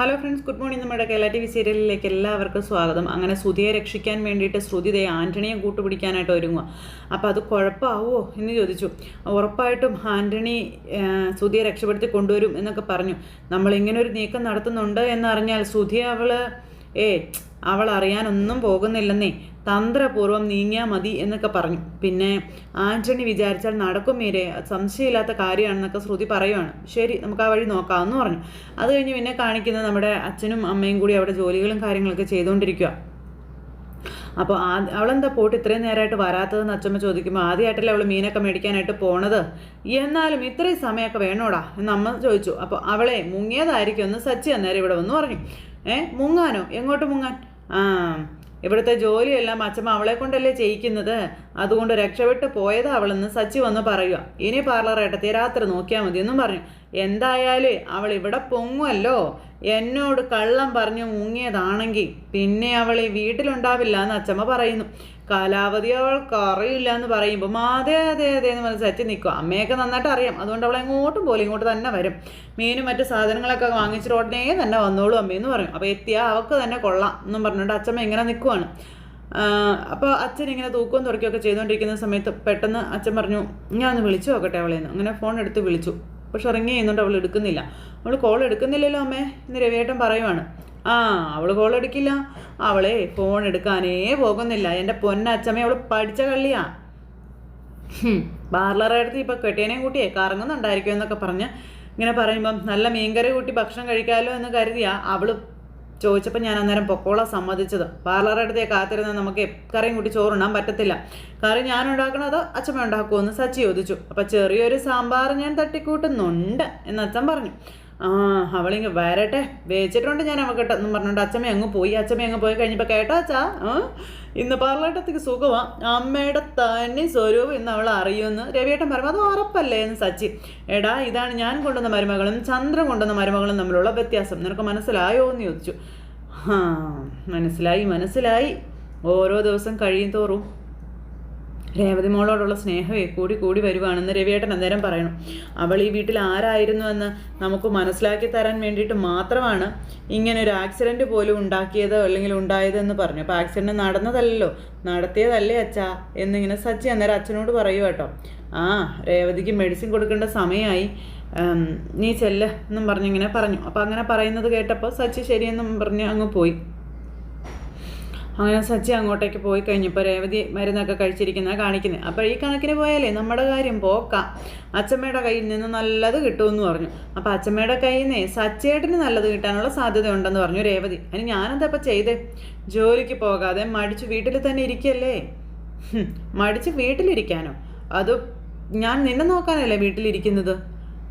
Hello friends good morning നമ്മുടെ Kerala T V സീരിയലിലേക്ക് എല്ലാവർക്കും സ്വാഗതം. അങ്ങനെ ശ്രുതിയെ രക്ഷിക്കാൻ വേണ്ടിയിട്ട് ശ്രുതി ദേ ആന്റണിയെ കൂട്ടുപിടിക്കാനായിട്ട് ഒരുങ്ങുക അപ്പോൾ അത് കുഴപ്പമാവോ എന്ന് ചോദിച്ചു. ഉറപ്പായിട്ടും ആന്റണി ശ്രുതിയെ രക്ഷപ്പെടുത്തി കൊണ്ടുവരും എന്നൊക്കെ പറഞ്ഞു. നമ്മൾ ഇങ്ങനെ ഒരു നീക്കം നടത്തുന്നുണ്ട് എന്നറിഞ്ഞാൽ ശ്രുതി അവൾ ഏ അവൾ അറിയാനൊന്നും പോകുന്നില്ലെന്നേ. തന്ത്രപൂർവം നീങ്ങിയാൽ മതി എന്നൊക്കെ പറഞ്ഞു. പിന്നെ ആന്റണി വിചാരിച്ചാൽ നടക്കും മീരെ സംശയമില്ലാത്ത കാര്യമാണെന്നൊക്കെ ശ്രുതി പറയുവാണ്. ശരി നമുക്ക് ആ വഴി നോക്കാമെന്ന് പറഞ്ഞു. അത് കഴിഞ്ഞ് പിന്നെ കാണിക്കുന്നത് നമ്മുടെ അച്ഛനും അമ്മയും കൂടി അവിടെ ജോലികളും കാര്യങ്ങളൊക്കെ ചെയ്തുകൊണ്ടിരിക്കുക അപ്പോൾ ആ അവളെന്താ പോട്ട് ഇത്രയും നേരമായിട്ട് വരാത്തതെന്ന് അച്ഛമ്മ ചോദിക്കുമ്പോൾ ആദ്യമായിട്ടല്ലേ അവൾ മീനൊക്കെ മേടിക്കാനായിട്ട് പോണത്? എന്നാലും ഇത്രയും സമയമൊക്കെ വേണോടാ? എന്ന് അമ്മ ചോദിച്ചു. അപ്പോൾ അവളെ മുങ്ങിയതായിരിക്കും ഒന്ന് സച്ചി അന്നേരം ഇവിടെ വന്ന് പറഞ്ഞു. ഏ മുങ്ങാനോ? എങ്ങോട്ട് മുങ്ങാൻ? ആ ഇവിടുത്തെ ജോലിയെല്ലാം അച്ഛമ്മ അവളെ കൊണ്ടല്ലേ ചെയ്യിക്കുന്നത്? അതുകൊണ്ട് രക്ഷപ്പെട്ട് പോയതാ അവളെന്ന് സച്ചി വന്ന് പറയുക. ഇനി പാർലർ ഏട്ടത്തി രാത്രി നോക്കിയാൽ മതി എന്നും പറഞ്ഞു. എന്തായാലും അവൾ ഇവിടെ പൊങ്ങുമല്ലോ എന്നോട് കള്ളം പറഞ്ഞു മുങ്ങിയതാണെങ്കിൽ പിന്നെ അവൾ ഈ വീട്ടിലുണ്ടാവില്ല എന്ന് അച്ഛമ്മ പറയുന്നു. കാലാവധി അവൾക്ക് അറിയില്ല എന്ന് പറയുമ്പോൾ അതെ അതെ അതെ എന്ന് സച്ചി നിൽക്കും അമ്മയൊക്കെ നന്നായിട്ട് അറിയാം. അതുകൊണ്ട് അവൾ എങ്ങോട്ടും പോലും ഇങ്ങോട്ട് തന്നെ വരും. മീനും മറ്റു സാധനങ്ങളൊക്കെ വാങ്ങിച്ചിട്ട് ഉടനെ തന്നെ വന്നോളൂ അമ്മയെന്ന് പറയും. അപ്പോൾ എത്തിയാൽ അവൾക്ക് തന്നെ കൊള്ളാം എന്നും പറഞ്ഞുകൊണ്ട് അച്ഛമ്മ ഇങ്ങനെ നിൽക്കുവാണ് അപ്പോൾ അച്ഛൻ ഇങ്ങനെ തൂക്കവും തുറക്കുകയൊക്കെ ചെയ്തുകൊണ്ടിരിക്കുന്ന സമയത്ത് പെട്ടെന്ന് അച്ഛൻ പറഞ്ഞു ഞാൻ ഒന്ന് വിളിച്ചു നോക്കട്ടെ അവളേന്ന് അങ്ങനെ ഫോൺ എടുത്ത് വിളിച്ചു. പക്ഷെ ഇറങ്ങി ചെയ്യുന്നുണ്ട് അവൾ എടുക്കുന്നില്ല. അവൾ കോൾ എടുക്കുന്നില്ലല്ലോ അമ്മേ എന്ന് രവിയേട്ടൻ പറയുവാണ്. ആ അവൾ കോൾ എടുക്കില്ല. അവളെ ഫോൺ എടുക്കാനേ പോകുന്നില്ല. എന്റെ പൊന്നച്ചമ്മ അവൾ പഠിച്ച കള്ളിയാ. പാർലറടുത്ത് ഇപ്പോൾ കെട്ടിയനെയും കൂട്ടിയെ കറങ്ങുന്നുണ്ടായിരിക്കും എന്നൊക്കെ പറഞ്ഞ് ഇങ്ങനെ പറയുമ്പം നല്ല മീൻകറി കൂട്ടി ഭക്ഷണം കഴിക്കാമല്ലോ എന്ന് കരുതിയാ അവൾ ചോദിച്ചപ്പോൾ ഞാൻ അന്നേരം പൊക്കോള സമ്മതിച്ചത്. പാർലറടുത്തേ കാത്തിരുന്ന നമുക്ക് കറിയും കൂട്ടി ചോറുണ്ണാൻ പറ്റത്തില്ല. കറി ഞാൻ ഉണ്ടാക്കണോ അതോ അച്ഛമ്മ ഉണ്ടാക്കുമോ എന്ന് സച്ചി ചോദിച്ചു. അപ്പം ചെറിയൊരു സാമ്പാർ ഞാൻ തട്ടിക്കൂട്ടുന്നുണ്ട് എന്ന് അച്ഛൻ പറഞ്ഞു. ആ അവളിങ്ങ് വരട്ടെ. വേച്ചിട്ടുണ്ട് ഞാൻ അവക്കട്ടെ എന്നും പറഞ്ഞുകൊണ്ട് അച്ഛമ്മ അങ്ങ് പോയി. അച്ഛമ്മ അങ്ങ് പോയി കഴിഞ്ഞപ്പോൾ കേട്ടോ അച്ഛാ? ഇന്ന് പാർലട്ടത്തേക്ക് സുഖമാ. അമ്മയുടെ തന്നെ സ്വരൂപം ഇന്ന് അവൾ അറിയുമെന്ന് രവിയേട്ടൻ പറയുമ്പോൾ അത് ഉറപ്പല്ലേ? എന്ന് സച്ചി. എടാ ഇതാണ് ഞാൻ കൊണ്ടുവന്ന മരുമകളും ചന്ദ്രൻ കൊണ്ടുവന്ന മരുമകളും തമ്മിലുള്ള വ്യത്യാസം. നിനക്ക് മനസ്സിലായോ? എന്ന് ചോദിച്ചു. മനസ്സിലായി മനസ്സിലായി. ഓരോ ദിവസം കഴിയും തോറും. രേവതി മോളോടുള്ള സ്നേഹമേ കൂടി കൂടി വരുവാണെന്ന് രവിയേട്ടൻ അന്നേരം പറയണം. അവൾ ഈ വീട്ടിൽ ആരായിരുന്നു എന്ന് നമുക്ക് മനസ്സിലാക്കി തരാൻ വേണ്ടിയിട്ട് മാത്രമാണ് ഇങ്ങനെ ഒരു ആക്സിഡന്റ് പോലും ഉണ്ടാക്കിയത് അല്ലെങ്കിൽ ഉണ്ടായതെന്ന് പറഞ്ഞു അപ്പോൾ ആക്സിഡന്റ് നടന്നതല്ലോ നടത്തിയതല്ലേ അച്ഛാ? എന്നിങ്ങനെ സച്ചി അന്നേരം അച്ഛനോട് പറയുക കേട്ടോ. ആ രേവതിക്ക് മെഡിസിൻ കൊടുക്കേണ്ട സമയമായി. നീ ചെല്ല് എന്നും പറഞ്ഞിങ്ങനെ പറഞ്ഞു. അപ്പോൾ അങ്ങനെ പറയുന്നത് കേട്ടപ്പോൾ സച്ചി ശരിയെന്നും പറഞ്ഞ് അങ്ങ് പോയി. അങ്ങനെ സച്ചി അങ്ങോട്ടേക്ക് പോയി കഴിഞ്ഞപ്പോൾ രേവതി മരുന്നൊക്കെ കഴിച്ചിരിക്കുന്ന കാണിക്കുന്നത് അപ്പോൾ ഈ കണക്കിന് പോയാലേ നമ്മുടെ കാര്യം പോക്കാം. അച്ചമ്മയുടെ കയ്യിൽ നിന്ന് നല്ലത് കിട്ടുമെന്ന് പറഞ്ഞു. അപ്പോൾ അച്ചമ്മയുടെ കയ്യിൽ നിന്നേ സച്ചേട്ടന് നല്ലത് കിട്ടാനുള്ള സാധ്യത ഉണ്ടെന്ന് പറഞ്ഞു രേവതി. അതിന് ഞാനെന്താ ഇപ്പം ചെയ്തേ? ജോലിക്ക് പോകാതെ മടിച്ച് വീട്ടിൽ തന്നെ ഇരിക്കല്ലേ? മടിച്ച് വീട്ടിലിരിക്കാനോ? അത് ഞാൻ നിന്നെ നോക്കാനല്ലേ വീട്ടിലിരിക്കുന്നത്?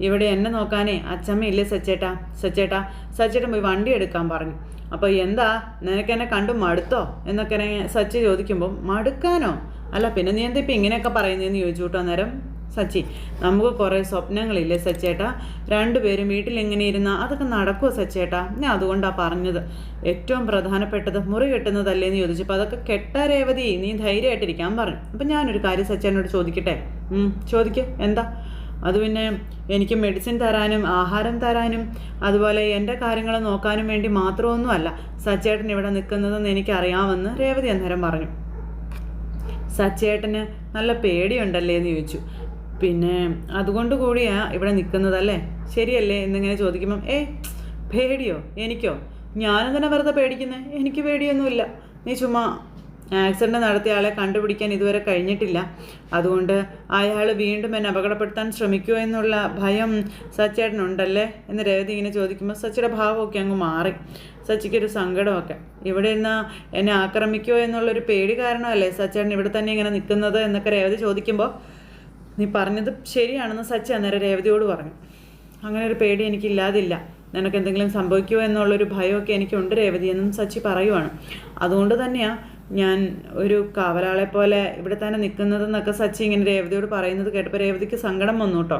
ഇവിടെ എന്നെ നോക്കാനേ അച്ഛമ്മയില്ലേ സച്ചേട്ടാ? സച്ചേട്ടാ സച്ചേട്ടൻ പോയി വണ്ടി എടുക്കാൻ പറഞ്ഞു. അപ്പോൾ എന്താ നിനക്ക് എന്നെ കണ്ടു മടുത്തോ? എന്നൊക്കെ സച്ചി ചോദിക്കുമ്പോൾ മടുക്കാനോ? അല്ല പിന്നെ നീ എന്താ ഇപ്പം ഇങ്ങനെയൊക്കെ പറയുന്നതെന്ന് ചോദിച്ചു കേട്ടോ അന്നേരം? സച്ചി നമുക്ക് കുറേ സ്വപ്നങ്ങളില്ലേ സച്ചേട്ടാ? രണ്ടുപേരും വീട്ടിൽ എങ്ങനെ ഇരുന്നാൽ അതൊക്കെ നടക്കുമോ സച്ചേട്ടാ? ഞാൻ അതുകൊണ്ടാണ് പറഞ്ഞത്. ഏറ്റവും പ്രധാനപ്പെട്ടത് മുറി കെട്ടുന്നതല്ലേന്ന് ചോദിച്ചപ്പോൾ അതൊക്കെ കെട്ടാ രേവതി നീ ധൈര്യമായിട്ടിരിക്കാൻ പറഞ്ഞു. അപ്പം ഞാനൊരു കാര്യം സച്ചേട്ടനോട് ചോദിക്കട്ടെ? ഉം, ചോദിക്ക്. എന്താ? അത് പിന്നെ എനിക്ക് മെഡിസിൻ തരാനും ആഹാരം തരാനും അതുപോലെ എന്റെ കാര്യങ്ങൾ നോക്കാനും വേണ്ടി മാത്രമൊന്നുമല്ല സച്ചേട്ടൻ ഇവിടെ നിൽക്കുന്നതെന്ന് എനിക്കറിയാമെന്ന് രേവതി അന്നേരം പറഞ്ഞു. സച്ചേട്ടന് നല്ല പേടിയുണ്ടല്ലേ എന്ന് ചോദിച്ചു. പിന്നെ അതുകൊണ്ട് കൂടിയാ ഇവിടെ നിൽക്കുന്നതല്ലേ? ശരിയല്ലേ എന്നിങ്ങനെ ചോദിക്കുമ്പം ഏ പേടിയോ? എനിക്കോ? ഞാനും തന്നെ വെറുതെ പേടിക്കുന്നത് എനിക്ക് പേടിയൊന്നുമില്ല. നീ ചുമ്മാ ആക്സിഡന്റ് നടത്തിയ ആളെ കണ്ടുപിടിക്കാൻ ഇതുവരെ കഴിഞ്ഞിട്ടില്ല. അതുകൊണ്ട് അയാൾ വീണ്ടും എന്നെ അപകടപ്പെടുത്താൻ ശ്രമിക്കുമോ എന്നുള്ള ഭയം സച്ചേട്ടനുണ്ടല്ലേ എന്ന് രേവതി ഇങ്ങനെ ചോദിക്കുമ്പോൾ സച്ചിയുടെ ഭാവമൊക്കെ അങ്ങ് മാറി. സച്ചിക്കൊരു സങ്കടമൊക്കെ. ഇവിടെ നിന്ന് എന്നെ ആക്രമിക്കുമോ എന്നുള്ളൊരു പേടി കാരണമല്ലേ സച്ചേട്ടൻ ഇവിടെ തന്നെ ഇങ്ങനെ നിൽക്കുന്നത് എന്നൊക്കെ രേവതി ചോദിക്കുമ്പോൾ നീ പറഞ്ഞത് ശരിയാണെന്ന് സച്ചി അന്നേരം രേവതിയോട് പറഞ്ഞു. അങ്ങനെ ഒരു പേടി എനിക്കില്ലാതില്ല. നിനക്ക് എന്തെങ്കിലും സംഭവിക്കുമോ എന്നുള്ളൊരു ഭയമൊക്കെ എനിക്കുണ്ട് രേവതി എന്നും സച്ചി പറയുവാണ്. അതുകൊണ്ട് തന്നെയാണ് ഞാൻ ഒരു കാവലാളെ പോലെ ഇവിടെ തന്നെ നിൽക്കുന്നതെന്നൊക്കെ സച്ചി ഇങ്ങനെ രേവതിയോട് പറയുന്നത് കേട്ടപ്പോൾ രേവതിക്ക് സങ്കടം വന്നു കേട്ടോ.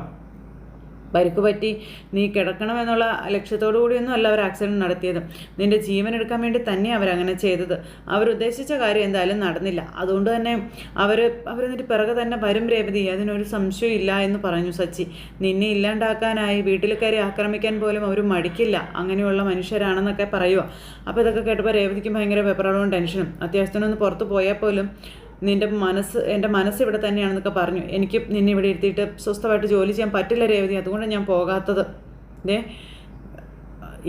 പരിക്ക് പറ്റി നീ കിടക്കണമെന്നുള്ള ലക്ഷ്യത്തോടു കൂടിയൊന്നും അല്ല അവർ ആക്സിഡന്റ് നടത്തിയത്. നിന്റെ ജീവൻ എടുക്കാൻ വേണ്ടി തന്നെ അവരങ്ങനെ ചെയ്തത്. അവരുദ്ദേശിച്ച കാര്യം എന്തായാലും നടന്നില്ല. അതുകൊണ്ട് തന്നെ അവർ അവരെന്നിട്ട് പിറകെ തന്നെ വരും രേവതി. അതിനൊരു സംശയം ഇല്ല എന്ന് പറഞ്ഞു സച്ചി. നിന്നെ ഇല്ലാണ്ടാക്കാനായി വീട്ടിൽ കയറി ആക്രമിക്കാൻ പോലും അവർ മടിക്കില്ല. അങ്ങനെയുള്ള മനുഷ്യരാണെന്നൊക്കെ പറയുക അപ്പോൾ ഇതൊക്കെ കേട്ടപ്പോൾ രേവതിക്ക് ഭയങ്കര വെപ്രാളവും ടെൻഷനും. അത്യാവശ്യത്തിനൊന്ന് പുറത്ത് പോയാൽ പോലും നിന്റെ മനസ്സ് എന്റെ മനസ്സ് ഇവിടെ തന്നെയാണെന്നൊക്കെ പറഞ്ഞു. എനിക്ക് നിന്നെ ഇവിടെ ഇരുത്തിയിട്ട് സ്വസ്ഥമായിട്ട് ജോലി ചെയ്യാൻ പറ്റില്ല രേവതി. അതുകൊണ്ടാണ് ഞാൻ പോകാത്തത്. ദേ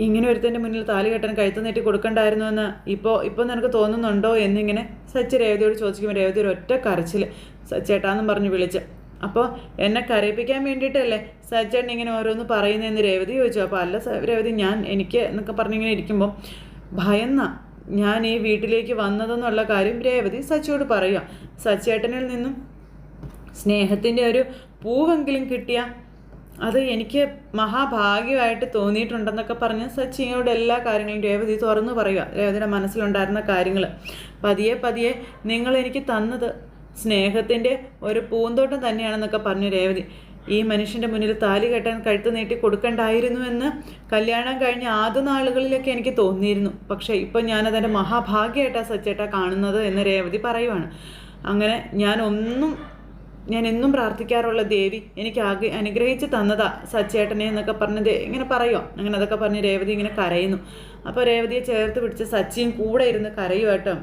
ഇങ്ങനെ ഒരുത്തന്റെ മുന്നിൽ താലി കെട്ടാൻ കഴുത്ത് നീട്ടി കൊടുക്കണ്ടായിരുന്നു എന്ന് ഇപ്പോൾ ഇപ്പോൾ നിനക്ക് തോന്നുന്നുണ്ടോ എന്നിങ്ങനെ സച്ചി രേവതിയോട് ചോദിക്കുമ്പോൾ രേവതി ഒരു ഒറ്റ കരച്ചിൽ സച്ചേട്ടാന്നും പറഞ്ഞ് വിളിച്ച്. അപ്പോൾ എന്നെ കരയിപ്പിക്കാൻ വേണ്ടിയിട്ടല്ലേ സച്ചേട്ടൻ ഇങ്ങനെ ഓരോന്ന് പറയുന്നതെന്ന് രേവതി ചോദിച്ചു. അപ്പോൾ അല്ല രേവതി ഞാൻ എനിക്ക് എന്നൊക്കെ പറഞ്ഞിങ്ങനെ ഇരിക്കുമ്പോൾ ഭയന്ന. ഞാൻ ഈ വീട്ടിലേക്ക് വന്നതെന്നുള്ള കാര്യം രേവതി സച്ചിയോട് പറയുക. സച്ചേട്ടനിൽ നിന്നും സ്നേഹത്തിന്റെ ഒരു പൂവെങ്കിലും കിട്ടിയ അത് എനിക്ക് മഹാഭാഗ്യമായിട്ട് തോന്നിയിട്ടുണ്ടെന്നൊക്കെ പറഞ്ഞ് സച്ചിനോട് എല്ലാ കാര്യങ്ങളും രേവതി തുറന്നു പറയുക. രേവതിയുടെ മനസ്സിലുണ്ടായിരുന്ന കാര്യങ്ങൾ പതിയെ പതിയെ നിങ്ങൾ എനിക്ക് തന്നത് സ്നേഹത്തിന്റെ ഒരു പൂന്തോട്ടം തന്നെയാണെന്നൊക്കെ പറഞ്ഞു രേവതി. ഈ മനുഷ്യന്റെ മുന്നിൽ താലി കെട്ടാൻ കഴുത്ത് നീട്ടി കൊടുക്കണ്ടായിരുന്നു എന്ന് കല്യാണം കഴിഞ്ഞ ആദ്യ നാളുകളിലൊക്കെ എനിക്ക് തോന്നിയിരുന്നു. പക്ഷേ ഇപ്പം ഞാനതെന്റെ മഹാഭാഗ്യമായിട്ടാണ് സച്ചേട്ടാ കാണുന്നത് എന്ന് രേവതി പറയുവാണ്. അങ്ങനെ ഞാൻ ഒന്നും ഞാൻ എന്നും പ്രാർത്ഥിക്കാറുള്ള ദേവി എനിക്ക് ആഗ്ര അനുഗ്രഹിച്ച് തന്നതാ സച്ചേട്ടനെ എന്നൊക്കെ പറഞ്ഞ് ഇങ്ങനെ പറയുമോ അങ്ങനെ അതൊക്കെ പറഞ്ഞ് രേവതി ഇങ്ങനെ കരയുന്നു. അപ്പോൾ രേവതിയെ ചേർത്ത് പിടിച്ച് സച്ചിയും കൂടെ ഇരുന്ന് കരയുവാട്ടോ.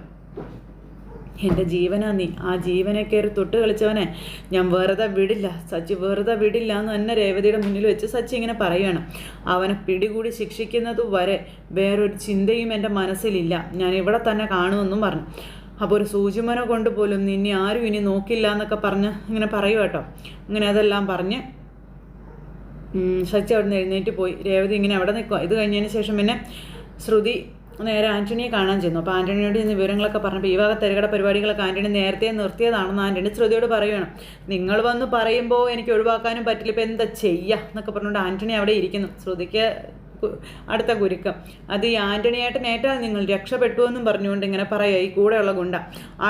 എന്റെ ജീവനാ നീ. ആ ജീവനെ കയറി തൊട്ട് കളിച്ചവനെ ഞാൻ വെറുതെ വിടില്ല. സച്ചി വെറുതെ വിടില്ല എന്ന് തന്നെ രേവതിയുടെ മുന്നിൽ വെച്ച് സച്ചി ഇങ്ങനെ പറയുകയാണ്. അവനെ പിടികൂടി ശിക്ഷിക്കുന്നത് വരെ വേറൊരു ചിന്തയും എന്റെ മനസ്സിലില്ല. ഞാൻ ഇവിടെ തന്നെ കാണുമെന്നും പറഞ്ഞു. അപ്പോൾ ഒരു സൂചിമന കൊണ്ട് പോലും നിന്നെ ആരും ഇനി നോക്കില്ല എന്നൊക്കെ പറഞ്ഞ് ഇങ്ങനെ പറയുക കേട്ടോ. ഇങ്ങനെ അതെല്ലാം പറഞ്ഞ് സച്ചി അവിടെ നിന്ന് എഴുന്നേറ്റ് പോയി. രേവതി ഇങ്ങനെ അവിടെ നിൽക്കുക ഇത് കഴിഞ്ഞതിന് ശേഷം പിന്നെ ശ്രുതി നേരെ ആന്റണിയെ കാണാൻ ചെന്നു. അപ്പോൾ ആന്റണിയോട് ഇന്ന് വിവരങ്ങളൊക്കെ പറഞ്ഞപ്പോൾ ഈ വക തിരകട പരിപാടികളൊക്കെ ആന്റണി നേരത്തെ നിർത്തിയതാണെന്ന് ആന്റണി ശ്രുതിയോട് പറയുകയാണ് നിങ്ങൾ വന്ന് പറയുമ്പോൾ എനിക്ക് ഒഴിവാക്കാനും പറ്റില്ല. ഇപ്പോൾ എന്താ ചെയ്യുക എന്നൊക്കെ പറഞ്ഞുകൊണ്ട് ആന്റണി അവിടെ ഇരിക്കുന്നു. ശ്രുതിക്ക് അടുത്ത കുരുക്കം. അത് ഈ ആന്റണിയായിട്ട് നേറ്റാൽ നിങ്ങൾ രക്ഷപ്പെട്ടു എന്നും പറഞ്ഞുകൊണ്ട് ഇങ്ങനെ പറയുക ഈ കൂടെയുള്ള ഗുണ്ട.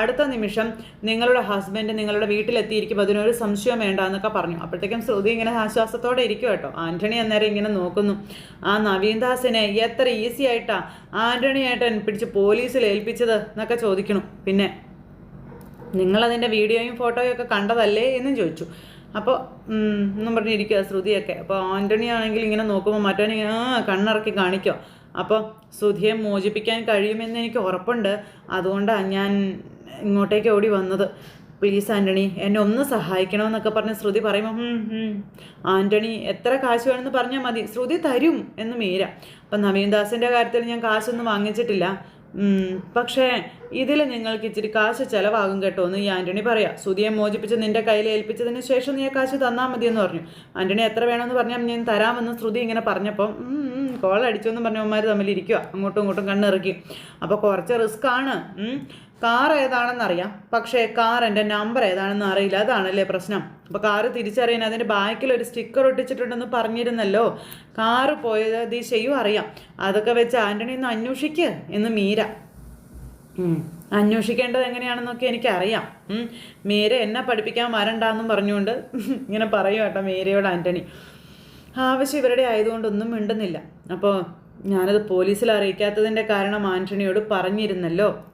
അടുത്ത നിമിഷം നിങ്ങളുടെ ഹസ്ബൻഡ് നിങ്ങളുടെ വീട്ടിലെത്തിയിരിക്കും അതിനൊരു സംശയം വേണ്ട എന്നൊക്കെ പറഞ്ഞു. അപ്പോഴത്തേക്കും ശ്രുതി ഇങ്ങനെ ആശ്വാസത്തോടെ ഇരിക്കും കേട്ടോ. ആന്റണി അന്നേരം ഇങ്ങനെ നോക്കുന്നു. ആ നവീൻദാസിനെ എത്ര ഈസി ആയിട്ടാ ആന്റണി ഏട്ടൻ പിടിച്ച് പോലീസിൽ ഏൽപ്പിച്ചത് എന്നൊക്കെ ചോദിക്കണം പിന്നെ നിങ്ങളതിന്റെ വീഡിയോയും ഫോട്ടോയും ഒക്കെ കണ്ടതല്ലേ എന്നും ചോദിച്ചു. അപ്പോൾ എന്നും പറഞ്ഞിരിക്കുക ശ്രുതിയൊക്കെ. അപ്പോൾ ആന്റണി ആണെങ്കിൽ ഇങ്ങനെ നോക്കുമ്പോൾ മറ്റവൻ ആ കണ്ണിറക്കി കാണിക്കോ. അപ്പോൾ ശ്രുതിയെ മോചിപ്പിക്കാൻ കഴിയുമെന്ന് എനിക്ക് ഉറപ്പുണ്ട്. അതുകൊണ്ടാണ് ഞാൻ ഇങ്ങോട്ടേക്ക് ഓടി വന്നത്. പ്ലീസ് ആന്റണി എന്നെ ഒന്ന് സഹായിക്കണമെന്നൊക്കെ പറഞ്ഞ് ശ്രുതി പറയുമ്പോൾ "ഹും, ഹും. ആന്റണി എത്ര കാശ് വേണമെന്ന് പറഞ്ഞാൽ മതി. ശ്രുതി തരും എന്ന് മീര. അപ്പം നവീൻദാസിന്റെ കാര്യത്തിൽ ഞാൻ കാശൊന്നും വാങ്ങിച്ചിട്ടില്ല. പക്ഷേ ഇതിൽ നിങ്ങൾക്ക് ഇച്ചിരി കാശ് ചിലവാകും കേട്ടോ എന്ന് ഈ ആന്റണി പറയാം. സുതിയെ മോചിപ്പിച്ച് നിന്റെ കയ്യിൽ ഏൽപ്പിച്ചതിന് ശേഷം നീ ആ കാശ് തന്നാൽ മതി എന്ന് പറഞ്ഞു. ആന്റണി എത്ര വേണമെന്ന് പറഞ്ഞാൽ ഞാൻ തരാമെന്ന് ശ്രുതി ഇങ്ങനെ പറഞ്ഞപ്പോൾ കോൾ അടിച്ചു എന്ന് പറഞ്ഞവന്മാർ തമ്മിൽ ഇരിക്കുക അങ്ങോട്ടും ഇങ്ങോട്ടും കണ്ണിറക്കി. അപ്പോൾ കുറച്ച് റിസ്ക് ആണ്. കാർ ഏതാണെന്നറിയാം. പക്ഷേ കാർ എന്റെ നമ്പർ ഏതാണെന്ന് അറിയില്ല. അതാണല്ലേ പ്രശ്നം. അപ്പോൾ കാറ് തിരിച്ചറിയാൻ അതിന്റെ ബാക്കിൽ ഒരു സ്റ്റിക്കർ ഒട്ടിച്ചിട്ടുണ്ടെന്ന് പറഞ്ഞിരുന്നല്ലോ. കാറ് പോയത് ദിശയും അറിയാം. അതൊക്കെ വെച്ച് ആന്റണി ഒന്ന് അന്വേഷിക്ക് എന്ന് മീര. അന്വേഷിക്കേണ്ടത് എങ്ങനെയാണെന്നൊക്കെ എനിക്കറിയാം. മീര എന്നെ പഠിപ്പിക്കാൻ വരണ്ടെന്നും പറഞ്ഞുകൊണ്ട് ഇങ്ങനെ പറയും കേട്ടോ മീരയോട് ആന്റണി ആവശ്യം ഇവരുടെ ആയതുകൊണ്ടൊന്നും മിണ്ടുന്നില്ല. അപ്പോൾ ഞാനത് പോലീസിൽ അറിയിക്കാത്തതിന്റെ കാരണം ആന്റണിയോട് പറഞ്ഞിരുന്നല്ലോ.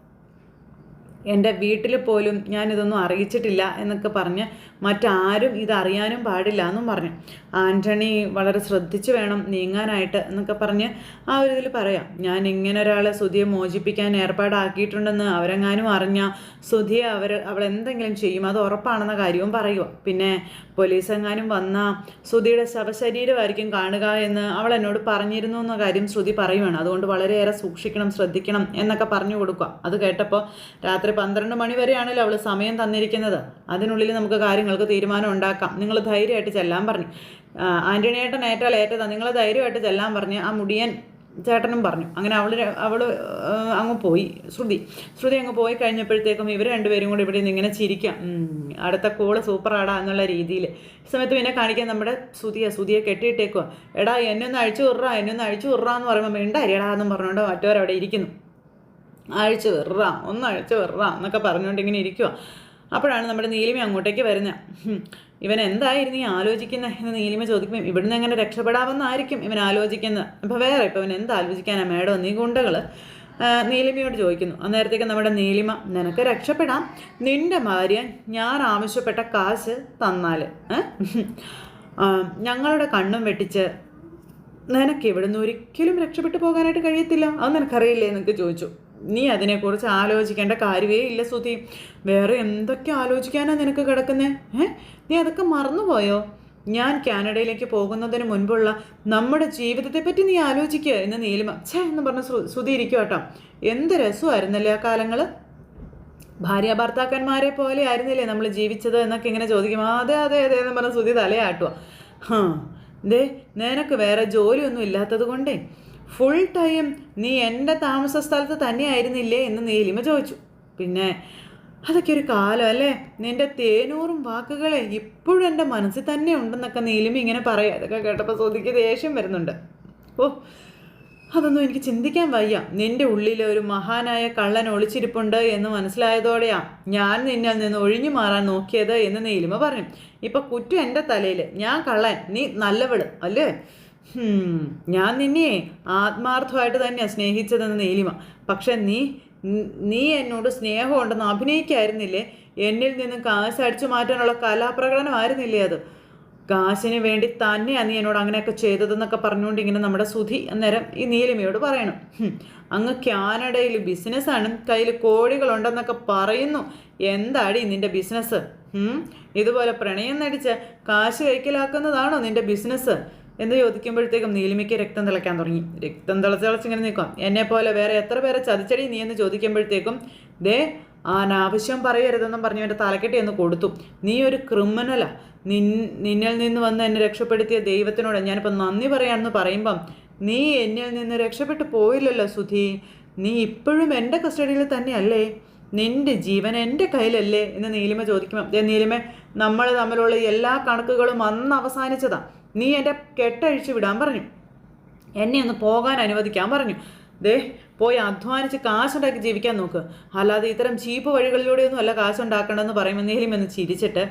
എന്റെ വീട്ടിൽ പോലും ഞാനിതൊന്നും അറിയിച്ചിട്ടില്ല എന്നൊക്കെ പറഞ്ഞ് മറ്റാരും ഇതറിയാനും പാടില്ല എന്നും പറഞ്ഞു. ആന്റണി വളരെ ശ്രദ്ധിച്ച് വേണം നീങ്ങാനായിട്ട് എന്നൊക്കെ പറഞ്ഞ് ആ ഒരു ഇതിൽ പറയാം. ഞാൻ ഇങ്ങനെ ഒരാളെ സുധിയെ മോചിപ്പിക്കാൻ ഏർപ്പാടാക്കിയിട്ടുണ്ടെന്ന് അവരെങ്ങാനും അറിഞ്ഞ സുധിയെ അവർ അവൾ എന്തെങ്കിലും ചെയ്യും അത് ഉറപ്പാണെന്ന കാര്യവും പറയുക പിന്നെ പോലീസ് എങ്ങാനും വന്ന സുധിയുടെ ശവശരീരമായിരിക്കും കാണുക എന്ന് അവൾ എന്നോട് പറഞ്ഞിരുന്നു എന്ന കാര്യം ശ്രുതി പറയുവാണ്. അതുകൊണ്ട് വളരെയേറെ സൂക്ഷിക്കണം ശ്രദ്ധിക്കണം എന്നൊക്കെ പറഞ്ഞു കൊടുക്കുക അത് കേട്ടപ്പോൾ രാത്രി പന്ത്രണ്ട് മണി വരെയാണല്ലോ അവൾ സമയം തന്നിരിക്കുന്നത്. അതിനുള്ളിൽ നമുക്ക് കാര്യങ്ങൾക്ക് തീരുമാനം ഉണ്ടാക്കാം. നിങ്ങൾ ധൈര്യമായിട്ട് ചെല്ലാൻ പറഞ്ഞു. ആന്റണിയേട്ടൻ ഏറ്റാൽ ഏറ്റതാ നിങ്ങൾ ധൈര്യമായിട്ട് ചെല്ലാൻ പറഞ്ഞ് ആ മുടിയൻ ചേട്ടനും പറഞ്ഞു. അങ്ങനെ അവൾ അവൾ അങ്ങ് പോയി. ശ്രുതി ശ്രുതി അങ്ങ് പോയി കഴിഞ്ഞപ്പോഴത്തേക്കും ഇവർ രണ്ടുപേരും കൂടി ഇവിടെ നിന്ന് ഇങ്ങനെ ചിരിക്കാം. അടുത്ത കോൾ സൂപ്പറാടാ എന്നുള്ള രീതിയിൽ സമയത്ത് പിന്നെ കാണിക്കാൻ നമ്മുടെ സുതിയെ ശ്രുതിയെ കെട്ടിയിട്ടേക്കുക എടാ എന്നെ ഒന്ന് അഴിച്ചു വിട്റാ എന്നെ ഒന്ന് അഴിച്ചു വിട്റാ എന്ന് പറയുമ്പോൾ മിണ്ടരിയടാ എന്നും പറഞ്ഞുകൊണ്ട് മറ്റവരവിടെ ഇരിക്കുന്നു. അഴിച്ചു വെറുതാം ഒന്ന് അഴിച്ചു വെറുതാം എന്നൊക്കെ പറഞ്ഞുകൊണ്ട് ഇങ്ങനെ ഇരിക്കുക അപ്പോഴാണ് നമ്മുടെ നീലിമ അങ്ങോട്ടേക്ക് വരുന്നത് ഇവൻ എന്തായിരുന്നു ഈ ആലോചിക്കുന്നത് എന്ന് നീലിമ ചോദിക്കുമ്പോൾ ഇവിടുന്ന് എങ്ങനെ രക്ഷപ്പെടാമെന്നായിരിക്കും ഇവൻ ആലോചിക്കുന്നത് അപ്പോൾ വേറെ ഇപ്പോൾ ഇവൻ എന്ത് ആലോചിക്കാനാണ് മേഡം നീ ഗുണ്ടകൾ നീലിമയോട് ചോദിക്കുന്നു. അന്നേരത്തേക്ക് നമ്മുടെ നീലിമ നിനക്ക് രക്ഷപ്പെടാം. നിന്റെ ഭാര്യ ഞാൻ ആവശ്യപ്പെട്ട കാശ് തന്നാൽ ഞങ്ങളുടെ കണ്ണും വെട്ടിച്ച് നിനക്ക് ഇവിടുന്ന് ഒരിക്കലും രക്ഷപ്പെട്ടു പോകാനായിട്ട് കഴിയത്തില്ല. അത് നിനക്കറിയില്ലേ? എന്നൊക്കെ ചോദിച്ചു. നീ അതിനെക്കുറിച്ച് ആലോചിക്കേണ്ട കാര്യമേ ഇല്ല സുധി വേറെ എന്തൊക്കെ ആലോചിക്കാനാണ് നിനക്ക് കിടക്കുന്നത് ഏ? നീ അതൊക്കെ മറന്നുപോയോ? ഞാൻ കാനഡയിലേക്ക് പോകുന്നതിന് മുൻപുള്ള നമ്മുടെ ജീവിതത്തെ പറ്റി നീ ആലോചിക്കുക എന്ന് നീലിമ ഛേ എന്ന് പറഞ്ഞ സുധി ഇരിക്കും കേട്ടോ എന്ത് രസമായിരുന്നല്ലേ ആ കാലങ്ങൾ ഭാര്യ ഭർത്താക്കന്മാരെ പോലെ ആയിരുന്നില്ലേ നമ്മൾ ജീവിച്ചത് എന്നൊക്കെ ഇങ്ങനെ ചോദിക്കും "ആ, അതെ അതെ അതെ എന്ന് പറഞ്ഞ സുധി തലയാട്ടുക ഹാ. ദേ നിനക്ക് വേറെ ജോലിയൊന്നും ഇല്ലാത്തത് കൊണ്ടേ ഫുൾ ടൈം നീ എന്റെ താമസ സ്ഥലത്ത് തന്നെയായിരുന്നില്ലേ എന്ന് നീലിമ ചോദിച്ചു. പിന്നെ അതൊക്കെ ഒരു കാലം അല്ലേ? നിന്റെ തേനൂറും വാക്കുകളെ ഇപ്പോഴും എന്റെ മനസ്സിൽ തന്നെ ഉണ്ടെന്നൊക്കെ നീലിമ ഇങ്ങനെ പറയാം. അതൊക്കെ കേട്ടപ്പോൾ ശ്രുതിക്ക് ദേഷ്യം വരുന്നുണ്ട്. ഓ അതൊന്നും എനിക്ക് ചിന്തിക്കാൻ വയ്യ. നിന്റെ ഉള്ളിൽ ഒരു മഹാനായ കള്ളൻ ഒളിച്ചിരിപ്പുണ്ട് എന്ന് മനസ്സിലായതോടെയാ ഞാൻ നിന്നിൽ നിന്ന് ഒഴിഞ്ഞു മാറാൻ നോക്കിയത് എന്ന് നീലിമ പറഞ്ഞു. ഇപ്പൊ കുറ്റം എന്റെ തലയിൽ ഞാൻ കള്ളൻ. നീ നല്ലവൾ. അല്ലേ? ഞാൻ നിന്നെ ആത്മാർത്ഥമായിട്ട് തന്നെയാണ് സ്നേഹിച്ചതെന്ന് നീലിമ. പക്ഷെ നീ നീ എന്നോട് സ്നേഹമുണ്ടെന്ന് അഭിനയിക്കായിരുന്നില്ലേ? എന്നിൽ നിന്ന് കാശ് അടിച്ചു മാറ്റാനുള്ള കലാപ്രകടനമായിരുന്നില്ലേ അത്? കാശിന് വേണ്ടി തന്നെയാണ് നീ എന്നോട് അങ്ങനെയൊക്കെ ചെയ്തതെന്നൊക്കെ പറഞ്ഞുകൊണ്ട് ഇങ്ങനെ നമ്മുടെ സുധി അന്നേരം ഈ നീലിമയോട് പറയണം. അങ്ങ് കാനഡയിൽ ബിസിനസ്സാണ് കയ്യിൽ കോടികളുണ്ടെന്നൊക്കെ പറയുന്നു. എന്താടി നിന്റെ ബിസിനസ്? ഇതുപോലെ പ്രണയം നടിച്ച് കാശ് കൈക്കലാക്കുന്നതാണോ നിന്റെ ബിസിനസ് എന്ന് ചോദിക്കുമ്പോഴത്തേക്കും നീലിമയ്ക്ക് രക്തം തിളയ്ക്കാൻ തുടങ്ങി. രക്തം തിളച്ച് ഇങ്ങനെ നിൽക്കാം. എന്നെ പോലെ വേറെ എത്ര പേരെ ചതിച്ചടി നീ എന്ന് ചോദിക്കുമ്പോഴത്തേക്കും ദേ ആനാവശ്യം പറയരുതെന്നും പറഞ്ഞു എന്റെ തലക്കെട്ടി എന്ന് കൊടുത്തു. നീ ഒരു ക്രിമിനലാ. നിൻ നിന്നിൽ നിന്ന് വന്ന് എന്നെ രക്ഷപ്പെടുത്തിയ ദൈവത്തിനോട് ഞാനിപ്പോൾ നന്ദി പറയാമെന്ന് പറയുമ്പം നീ എന്നിൽ നിന്ന് രക്ഷപ്പെട്ടു പോയില്ലല്ലോ സുധി. നീ ഇപ്പോഴും എന്റെ കസ്റ്റഡിയിൽ തന്നെയല്ലേ? നിന്റെ ജീവൻ എന്റെ കയ്യിലല്ലേ? എന്ന് നീലിമ ചോദിക്കുമ്പോൾ നീലിമ നമ്മൾ തമ്മിലുള്ള എല്ലാ കണക്കുകളും അന്ന് അവസാനിച്ചതാ. നീ എന്റെ കെട്ടഴിച്ചു വിടാൻ പറഞ്ഞു. എന്നെ ഒന്ന് പോകാൻ അനുവദിക്കാൻ പറഞ്ഞു. ദേ പോയി അധ്വാനിച്ച് കാശുണ്ടാക്കി ജീവിക്കാൻ നോക്ക്. അല്ലാതെ ഇത്തരം ചീപ്പ് വഴികളിലൂടെയൊന്നും അല്ല കാശുണ്ടാക്കണമെന്ന് പറയുമ്പോൾ നീലിം എന്ന് ചിരിച്ചിട്ട്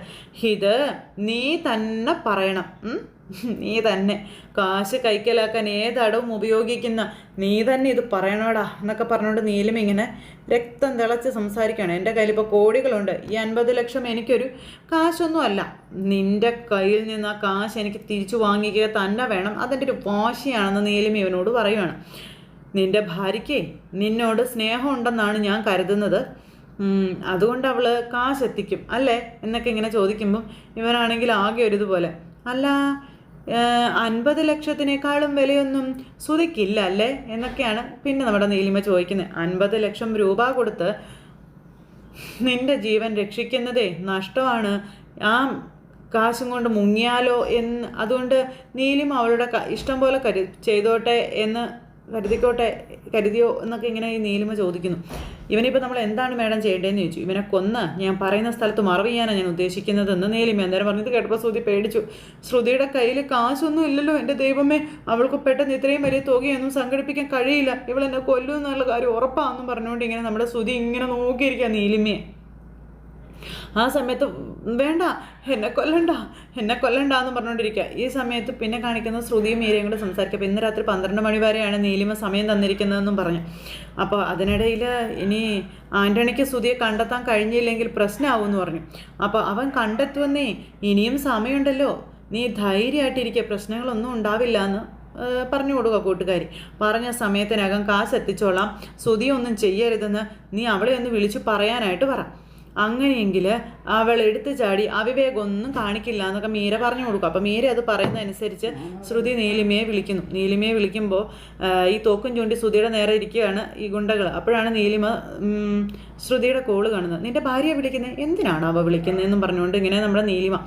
ഇത് നീ തന്നെ പറയണം. നീ തന്നെ. കാശ് കൈക്കലാക്കാൻ ഏതടവും ഉപയോഗിക്കുന്ന നീ തന്നെ ഇത് പറയണോടാ എന്നൊക്കെ പറഞ്ഞുകൊണ്ട് നീലും ഇങ്ങനെ രക്തം തിളച്ച് സംസാരിക്കുകയാണ്. എന്റെ കയ്യിൽ ഇപ്പോൾ കോടികളുണ്ട്. ഈ അൻപത് ലക്ഷം എനിക്കൊരു കാശൊന്നും അല്ല നിന്റെ കയ്യിൽ നിന്ന് ആ കാശ് എനിക്ക് തിരിച്ചു വാങ്ങിക്കുക തന്നെ വേണം. അതെന്റെ ഒരു വാശിയാണെന്ന് നീലും ഇവനോട് പറയുവാണ്. നിന്റെ ഭാര്യയ്ക്ക് നിന്നോട് സ്നേഹമുണ്ടെന്നാണ് ഞാൻ കരുതുന്നത്. അതുകൊണ്ട് അവൾ കാശ് എത്തിക്കും അല്ലേ? എന്നൊക്കെ ഇങ്ങനെ ചോദിക്കുമ്പോൾ ഇവനാണെങ്കിൽ ആകെ ഒരു ഇതുപോലെ അല്ല അൻപത് ലക്ഷത്തിനേക്കാളും വിലയൊന്നും സുതിക്കില്ല അല്ലേ? എന്നൊക്കെയാണ് പിന്നെ നമ്മുടെ നീലിമ ചോദിക്കുന്നത് അൻപത് ലക്ഷം രൂപ കൊടുത്ത് നിന്റെ ജീവൻ രക്ഷിക്കുന്നതേ നഷ്ടമാണ്. ആ കാശും കൊണ്ട് മുങ്ങിയാലോ എന്ന് അതുകൊണ്ട് നീലിമ അവളുടെ ഇഷ്ടം പോലെ കരു ചെയ്തോട്ടെ എന്ന് കരുതിക്കോട്ടെ കരുതിയോ എന്നൊക്കെ ഇങ്ങനെ ഈ നീലിമ ചോദിക്കുന്നു. ഇവനിപ്പോൾ നമ്മൾ എന്താണ് മേഡം ചെയ്യേണ്ടതെന്ന് ചോദിച്ചു. ഇവനെ കൊന്ന് ഞാൻ പറയുന്ന സ്ഥലത്ത് മറവ് ചെയ്യാനാണ് ഞാൻ ഉദ്ദേശിക്കുന്നതെന്ന് നീലിമ അന്നേരം പറഞ്ഞത് കേട്ടപ്പോൾ ശ്രുതി പേടിച്ചു. ശ്രുതിയുടെ കയ്യിൽ കാശൊന്നും ഇല്ലല്ലോ. എന്റെ ദൈവമേ അവൾക്ക് പെട്ടെന്ന് ഇത്രയും വലിയ തുകയൊന്നും സംഘടിപ്പിക്കാൻ കഴിയില്ല. ഇവൾ എന്നെ എന്നുള്ള കാര്യം ഉറപ്പാണെന്നും പറഞ്ഞുകൊണ്ട് ഇങ്ങനെ നമ്മുടെ ശ്രുതി ഇങ്ങനെ നോക്കിയിരിക്കുക നീലിമയെ. ആ സമയത്ത് വേണ്ട എന്നെ കൊല്ലണ്ട എന്നെ കൊല്ലണ്ട എന്ന് പറഞ്ഞുകൊണ്ടിരിക്കുക ഈ സമയത്ത് പിന്നെ കാണിക്കുന്ന ശ്രുതിയും മീരയും കൂടെ സംസാരിക്കുക അപ്പോൾ ഇന്ന് രാത്രി പന്ത്രണ്ട് മണി വരെയാണ് നീലിമ സമയം തന്നിരിക്കുന്നതെന്നും പറഞ്ഞു. അപ്പോൾ അതിനിടയിൽ ഇനി ആന്റണിക്ക് ശ്രുതിയെ കണ്ടെത്താൻ കഴിഞ്ഞില്ലെങ്കിൽ പ്രശ്നമാവുമെന്ന് പറഞ്ഞു. അപ്പോൾ അവൻ കണ്ടെത്തുമെന്നേ ഇനിയും സമയമുണ്ടല്ലോ. നീ ധൈര്യമായിട്ടിരിക്കുക പ്രശ്നങ്ങളൊന്നും ഉണ്ടാവില്ല എന്ന് പറഞ്ഞു കൊടുക്കുക കൂട്ടുകാരി. പറഞ്ഞ സമയത്തിനകം കാശ് എത്തിച്ചോളാം ശ്രുതിയൊന്നും ചെയ്യരുതെന്ന് നീ അവളെ ഒന്ന് വിളിച്ചു പറയാനായിട്ട് പറ. അങ്ങനെയെങ്കിൽ അവൾ എടുത്തു ചാടി അവിവേകമൊന്നും കാണിക്കില്ല എന്നൊക്കെ മീര പറഞ്ഞു കൊടുക്കും. അപ്പോൾ മീര അത് പറയുന്നതനുസരിച്ച് ശ്രുതി നീലിമയെ വിളിക്കുന്നു. നീലിമയെ വിളിക്കുമ്പോൾ ഈ തോക്കും ചൂണ്ടി ശ്രുതിയുടെ നേരെ ഇരിക്കുകയാണ് ഈ ഗുണ്ടകൾ അപ്പോഴാണ് നീലിമ ശ്രുതിയുടെ കോൾ കാണുന്നത്. നിന്റെ ഭാര്യയെ വിളിക്കുന്നത് എന്തിനാണ് അവ വിളിക്കുന്നതെന്നും പറഞ്ഞുകൊണ്ട് ഇങ്ങനെ നമ്മുടെ നീലിമ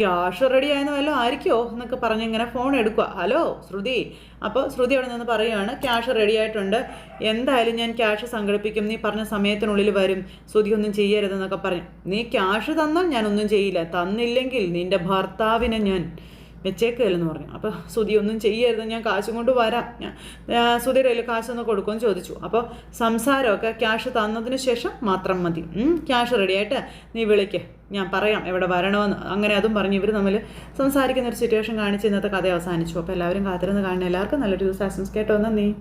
ക്യാഷ് റെഡി ആയെന്ന് വല്ലതും ആയിരിക്കുമോ എന്നൊക്കെ പറഞ്ഞ് ഇങ്ങനെ ഫോൺ എടുക്കുക ഹലോ ശ്രുതി അപ്പോൾ ശ്രുതി അവിടെ നിന്ന് പറയുകയാണ് ക്യാഷ് റെഡി ആയിട്ടുണ്ട്. എന്തായാലും ഞാൻ ക്യാഷ് സംഘടിപ്പിക്കും. നീ പറഞ്ഞ സമയത്തിനുള്ളിൽ വരും. ശ്രുതി ഒന്നും ചെയ്യരുതെന്നൊക്കെ പറഞ്ഞു. നീ ക്യാഷ് തന്നാൽ ഞാനൊന്നും ചെയ്യില്ല. തന്നില്ലെങ്കിൽ നിന്റെ ഭർത്താവിനെ ഞാൻ വെച്ചേക്കല്ലെന്ന് പറഞ്ഞു. അപ്പോൾ സുധി ഒന്നും ചെയ്യരുത്. ഞാൻ കാശും കൊണ്ട് വരാം. ഞാൻ ആ, സുധിയുടെ കയ്യിൽ കാശൊന്ന് കൊടുക്കുമെന്ന് ചോദിച്ചു. അപ്പോൾ സംസാരമൊക്കെ ക്യാഷ് തന്നതിന് ശേഷം മാത്രം മതി. ക്യാഷ് റെഡിയായിട്ട് നീ വിളിക്ക്. ഞാൻ പറയാം എവിടെ വരണമെന്ന്. അങ്ങനെ അതും പറഞ്ഞ് ഇവർ തമ്മിൽ സംസാരിക്കുന്ന ഒരു സിറ്റുവേഷൻ കാണിച്ച് ഇന്നത്തെ കഥ അവസാനിച്ചു. അപ്പോൾ എല്ലാവരും കാത്തിരുന്ന് കാണുന്ന എല്ലാവർക്കും നല്ലൊരു ദിവസം. കേട്ടോ നന്ദി